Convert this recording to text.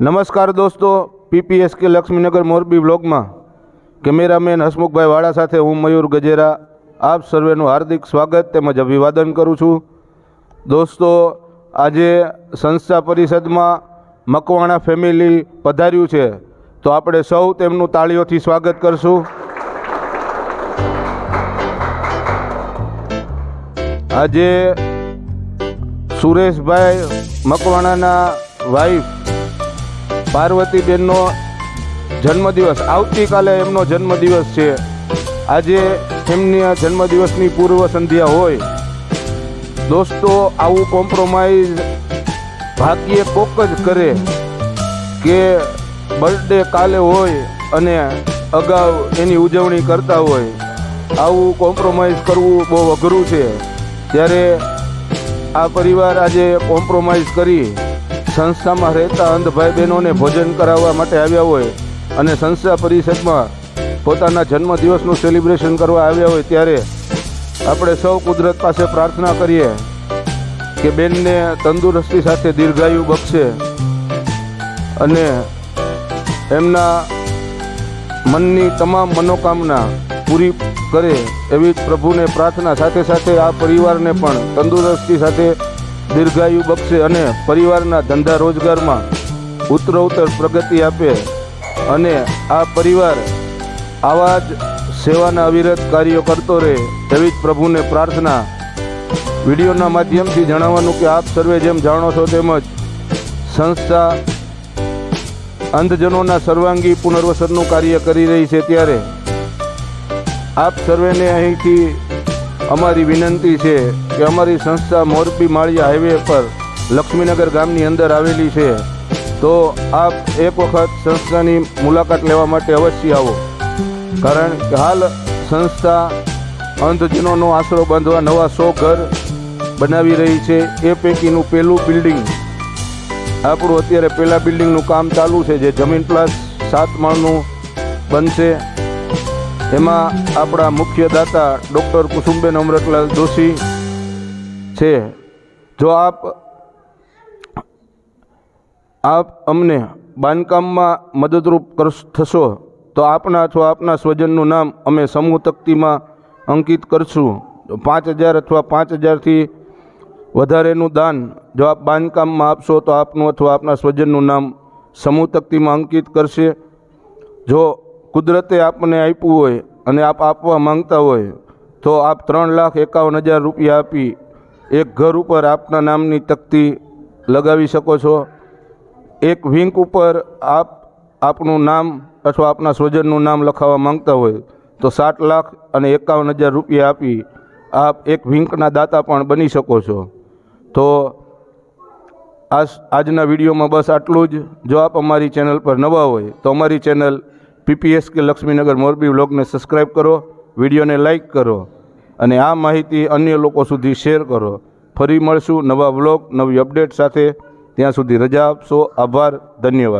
નમસ્કાર દોસ્તો પીપીએસ કે લક્ષ્મીનગર મોરબી બ્લોગમાં. કેમેરામેન હસમુખભાઈ વાળા સાથે હું મયુર ગજેરા. આપ સર્વેનું હાર્દિક સ્વાગત તેમજ અભિવાદન કરું છું. દોસ્તો, આજે સંસ્થા પરિષદમાં મકવાણા ફેમિલી પધાર્યું છે. તો આપણે સૌ તેમનું તાળીઓથી સ્વાગત કરશું. આજે સુરેશભાઈ મકવાણાના વાઈફ પાર્વતીબેનનો જન્મદિવસ. આવતીકાલે એમનો જન્મદિવસ છે. આજે એમની જન્મદિવસની પૂર્વ સંધ્યા હોય. દોસ્તો, આવું કોમ્પ્રોમાઇઝ ભાગ્યે કોક જ કરે કે બર્થડે કાલે હોય અને અગાઉ એની ઉજવણી કરતા હોય. આવું કોમ્પ્રોમાઇઝ કરવું બહુ અઘરું છે. ત્યારે આ પરિવાર આજે કોમ્પ્રોમાઇઝ કરી સંસ્થામાં રહેતા અંધ ભાઈ બહેનોને ભોજન કરાવવા માટે આવ્યા હોય અને સંસ્થા પરિષદમાં પોતાના જન્મદિવસનું સેલિબ્રેશન કરવા આવ્યા હોય ત્યારે આપણે સૌ કુદરત પાસે પ્રાર્થના કરીએ કે બેનને તંદુરસ્તી સાથે દીર્ઘાયુ બક્ષે અને એમના મનની તમામ મનોકામના પૂરી કરે એવી પ્રભુને પ્રાર્થના સાથે સાથે આ પરિવારને પણ તંદુરસ્તી સાથે દીર્ઘાયુ બક્ષે અને પરિવારના ધંધા રોજગારમાં ઉત્તરોત્તર પ્રગતિ આપે અને આ પરિવાર આવા જ સેવાના અવિરત કાર્યો કરતો રહે એવી જ પ્રભુને પ્રાર્થના વિડીયોના માધ્યમથી જણાવવાનું કે આપ સર્વે જેમ જાણો છો તેમજ સંસ્થા અંધજનોના સર્વાંગી પુનર્વસનનું કાર્ય કરી રહી છે ત્યારે આપ સર્વેને અહીંથી અમારી વિનંતી છે કે અમારી સંસ્થા મોરબી માળિયા હાઈવે પર લક્ષ્મીનગર ગામની અંદર આવેલી છે. તો આપ એક વખત સંસ્થાની મુલાકાત લેવા માટે અવશ્ય આવો. કારણ કે હાલ સંસ્થા અંધજનોનો આશરો બાંધવા નવા સો ઘર બનાવી રહી છે. એ પૈકીનું પહેલું બિલ્ડિંગ આપણું અત્યારે પહેલાં બિલ્ડિંગનું કામ ચાલુ છે, જે જમીન પ્લસ સાત માળનું બનશે. એમાં આપણા મુખ્ય દાતા ડૉક્ટર કુસુમબેન અમરતલાલ જોશી છે. જો આપ આપ અમને બાંધકામમાં મદદરૂપ થશો, તો આપના અથવા આપના સ્વજનનું નામ અમે સમૂહ તકતીમાં અંકિત કરશું. પાંચ હજાર અથવા પાંચ હજારથી વધારેનું દાન જો આપ બાંધકામમાં આપશો, તો આપનું અથવા આપના સ્વજનનું નામ સમૂહ તકતીમાં અંકિત કરશે. જો કુદરતે આપને આપ્યું હોય અને આપ આપવા માંગતા હોય, તો આપ ત્રણ લાખ એકાવન હજાર રૂપિયા આપી એક ઘર ઉપર આપના નામની તકતી લગાવી શકો છો. એક વિંક ઉપર આપ આપનું નામ અથવા આપના સ્વજનનું નામ લખાવવા માંગતા હોય, તો સાત લાખ અને એકાવન હજાર રૂપિયા આપી આપ એક વિંકના દાતા પણ બની શકો છો. તો આજ, આજના વિડીયોમાં બસ આટલું જ. જો આપ અમારી ચેનલ પર નવા હોય, તો અમારી ચેનલ પીપીએસ કે લક્ષ્મીનગર મોરબી વ્લોગને સબસ્ક્રાઈબ કરો, વિડીયોને લાઇક કરો અને આ માહિતી અન્ય લોકો સુધી શેર કરો. ફરી મળશું નવા વ્લોગ, નવી અપડેટ સાથે. ત્યાં સુધી રજા આપશો. આભાર, ધન્યવાદ.